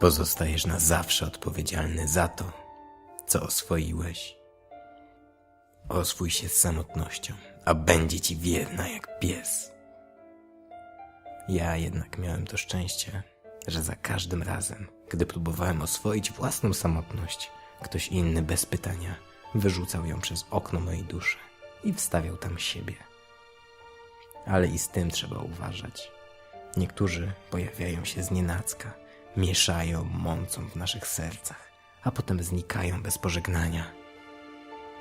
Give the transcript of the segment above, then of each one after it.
Pozostajesz na zawsze odpowiedzialny za to, co oswoiłeś. Oswój się z samotnością, a będzie ci wierna jak pies. Ja jednak miałem to szczęście, że za każdym razem, gdy próbowałem oswoić własną samotność, ktoś inny bez pytania wyrzucał ją przez okno mojej duszy i wstawiał tam siebie. Ale i z tym trzeba uważać. Niektórzy pojawiają się znienacka, mieszają, mącą w naszych sercach, a potem znikają bez pożegnania.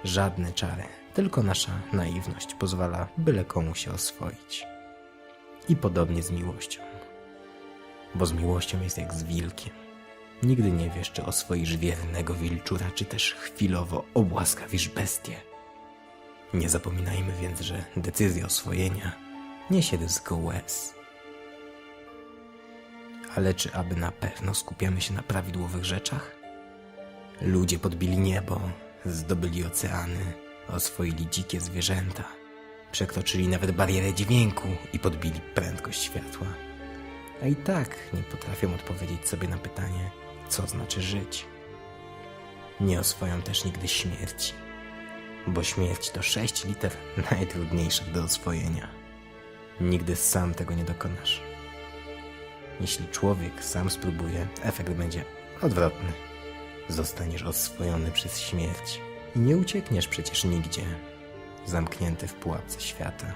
Żadne czary, tylko nasza naiwność pozwala byle komu się oswoić. I podobnie z miłością. Bo z miłością jest jak z wilkiem. Nigdy nie wiesz, czy oswoisz wiernego wilczura, czy też chwilowo obłaskawisz bestię. Nie zapominajmy więc, że decyzja oswojenia niesie ryzyko łez. Ale czy aby na pewno skupiamy się na prawidłowych rzeczach? Ludzie podbili niebo, zdobyli oceany, oswoili dzikie zwierzęta, przekroczyli nawet barierę dźwięku i podbili prędkość światła. A i tak nie potrafią odpowiedzieć sobie na pytanie, co znaczy żyć. Nie oswoją też nigdy śmierci, bo śmierć to sześć liter najtrudniejszych do oswojenia. Nigdy sam tego nie dokonasz. Jeśli człowiek sam spróbuje, efekt będzie odwrotny. Zostaniesz oswojony przez śmierć i nie uciekniesz przecież nigdzie, zamknięty w pułapce świata.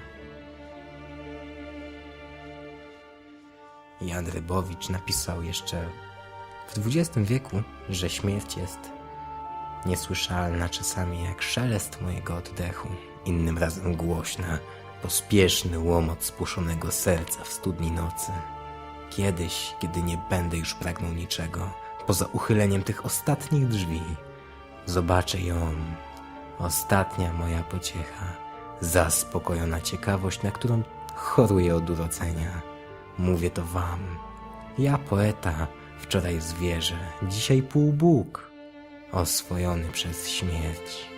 Jan Rybowicz napisał jeszcze w XX wieku, że śmierć jest niesłyszalna czasami jak szelest mojego oddechu, innym razem głośna, pospieszny łomot spłoszonego serca w studni nocy. Kiedyś, kiedy nie będę już pragnął niczego, poza uchyleniem tych ostatnich drzwi, zobaczę ją, ostatnia moja pociecha, zaspokojona ciekawość, na którą choruję od urodzenia. Mówię to wam, ja poeta, wczoraj zwierzę, dzisiaj półbóg, oswojony przez śmierć.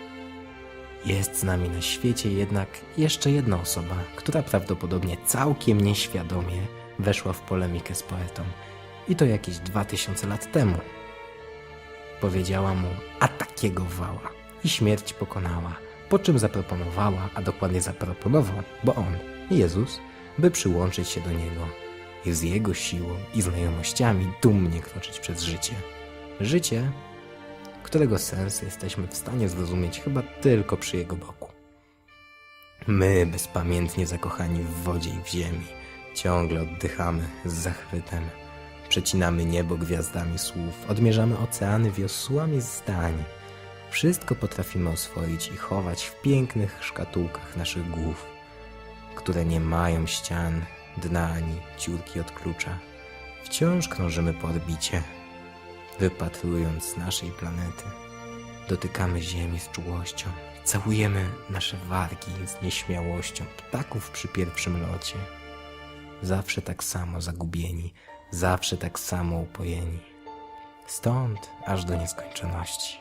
Jest z nami na świecie jednak jeszcze jedna osoba, która prawdopodobnie całkiem nieświadomie weszła w polemikę z poetą. I to jakieś dwa tysiące lat temu. Powiedziała mu, a takiego wała. I śmierć pokonała. Po czym zaproponowała, a dokładnie zaproponował, bo on, Jezus, by przyłączyć się do Niego i z Jego siłą i znajomościami dumnie kroczyć przez życie. Życie, którego sens jesteśmy w stanie zrozumieć chyba tylko przy Jego boku. My, bezpamiętnie zakochani w wodzie i w ziemi, ciągle oddychamy z zachwytem. Przecinamy niebo gwiazdami słów, odmierzamy oceany wiosłami zdań. Wszystko potrafimy oswoić i chować w pięknych szkatułkach naszych głów, które nie mają ścian, dna ani dziurki od klucza. Wciąż krążymy po orbicie, wypatrując naszej planety. Dotykamy Ziemi z czułością, całujemy nasze wargi z nieśmiałością ptaków przy pierwszym locie. Zawsze tak samo zagubieni, zawsze tak samo upojeni. Stąd aż do nieskończoności.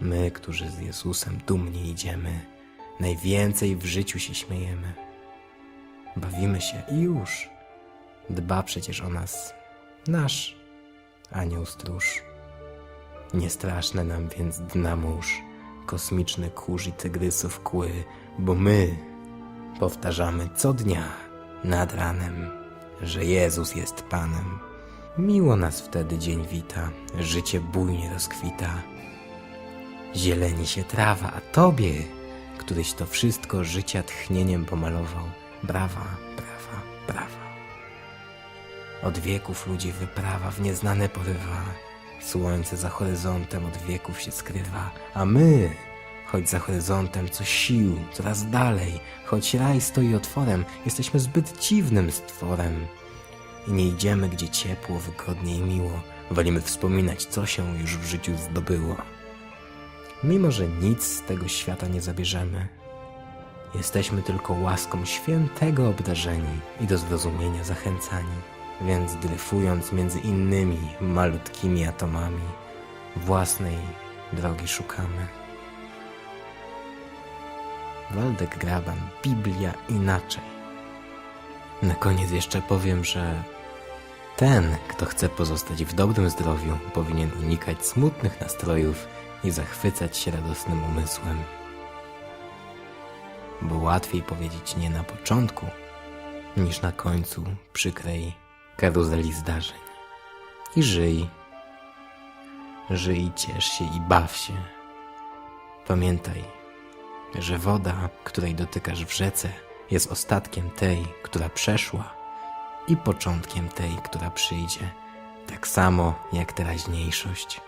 My, którzy z Jezusem dumnie idziemy, najwięcej w życiu się śmiejemy. Bawimy się i już. Dba przecież o nas nasz anioł stróż. Niestraszne nam więc dna mórz, kosmiczny kurz i tygrysów kły, bo my powtarzamy co dnia nad ranem, że Jezus jest Panem. Miło nas wtedy dzień wita, życie bujnie rozkwita. Zieleni się trawa, a Tobie, któryś to wszystko życia tchnieniem pomalował, brawa, brawa, brawa. Od wieków ludzi wyprawa w nieznane porywa. Słońce za horyzontem od wieków się skrywa, a my, choć za horyzontem co sił, coraz dalej, choć raj stoi otworem, jesteśmy zbyt dziwnym stworem. I nie idziemy, gdzie ciepło, wygodnie i miło. Wolimy wspominać, co się już w życiu zdobyło. Mimo, że nic z tego świata nie zabierzemy, jesteśmy tylko łaską świętego obdarzeni i do zrozumienia zachęcani. Więc dryfując między innymi malutkimi atomami, własnej drogi szukamy. Waldek Graban, Biblia inaczej. Na koniec jeszcze powiem, że Ten, kto chce pozostać w dobrym zdrowiu, powinien unikać smutnych nastrojów i zachwycać się radosnym umysłem. Bo łatwiej powiedzieć nie na początku, niż na końcu przykrej karuzeli zdarzeń. I żyj. Żyj, ciesz się i baw się. Pamiętaj, że woda, której dotykasz w rzece, jest ostatkiem tej, która przeszła i początkiem tej, która przyjdzie, tak samo jak teraźniejszość.